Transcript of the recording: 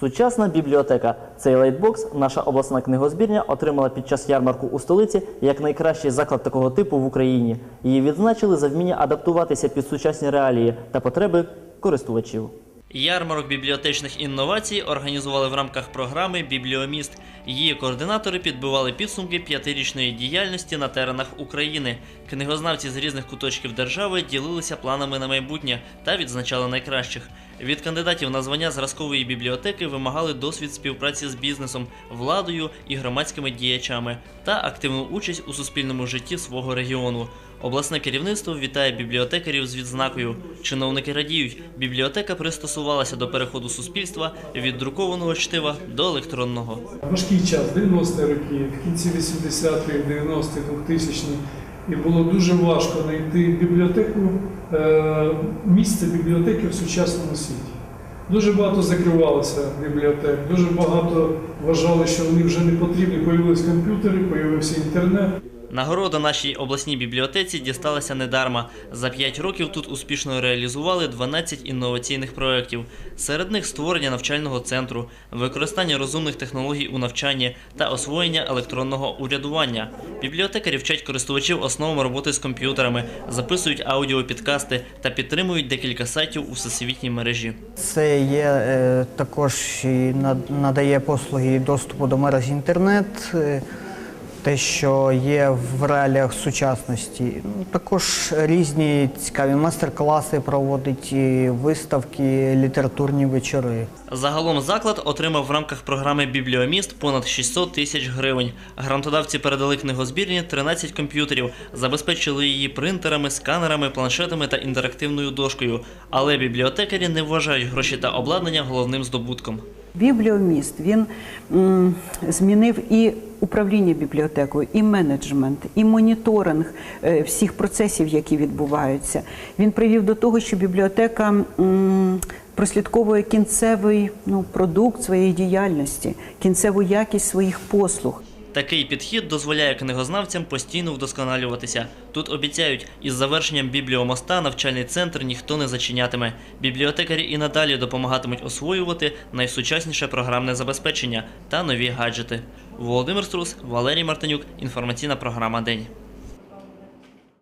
Сучасна бібліотека. Цей лайтбокс наша обласна книгозбірня отримала під час ярмарку у столиці як найкращий заклад такого типу в Україні. Її відзначили за вміння адаптуватися під сучасні реалії та потреби користувачів. Ярмарок бібліотечних інновацій організували в рамках програми Бібліоміст. Її координатори підбивали підсумки п'ятирічної діяльності на теренах України. Книгознавці з різних куточків держави ділилися планами на майбутнє та відзначали найкращих. Від кандидатів на звання зразкової бібліотеки вимагали досвід співпраці з бізнесом, владою і громадськими діячами та активну участь у суспільному житті свого регіону. Обласне керівництво вітає бібліотекарів з відзнакою. Чиновники радіють, бібліотека пристосувалася до переходу суспільства від друкованого чтива до електронного. Важкий час, 90-ті роки, в кінці 80-х, 90-х, 2000-х. І було дуже важко знайти бібліотеку, е, місце бібліотеки в сучасному світі. Дуже багато закривалося бібліотек, дуже багато вважали, що вони вже не потрібні. Появились комп'ютери, появився інтернет. Нагорода нашій обласній бібліотеці дісталася недарма. За 5 років тут успішно реалізували 12 інноваційних проєктів. Серед них створення навчального центру, використання розумних технологій у навчанні та освоєння електронного урядування. Бібліотекарі вчать користувачів основам роботи з комп'ютерами, записують аудіопідкасти та підтримують декілька сайтів у всесвітній мережі. Це є е, також і над- надає послуги доступу до мережі інтернет, е, те, що є в реаліях сучасності. Ну, Також різні цікаві майстер-класи проводить, і виставки, літературні вечори. Загалом заклад отримав в рамках програми Бібліоміст понад 600 тисяч гривень. Грантодавці передали книгозбірні 13 комп'ютерів, забезпечили її принтерами, сканерами, планшетами та інтерактивною дошкою. Але бібліотекарі не вважають гроші та обладнання головним здобутком. Бібліоміст він змінив і управління бібліотекою, і менеджмент, і моніторинг е, всіх процесів, які відбуваються. Він привів до того, що бібліотека прослідковує кінцевий ну, продукт своєї діяльності, кінцеву якість своїх послуг. Такий підхід дозволяє книгознавцям постійно вдосконалюватися. Тут обіцяють, із завершенням бібліомоста навчальний центр ніхто не зачинятиме. Бібліотекарі і надалі допомагатимуть освоювати найсучасніше програмне забезпечення та нові гаджети. Володимир Струс, Валерій Мартинюк. Інформаційна програма День.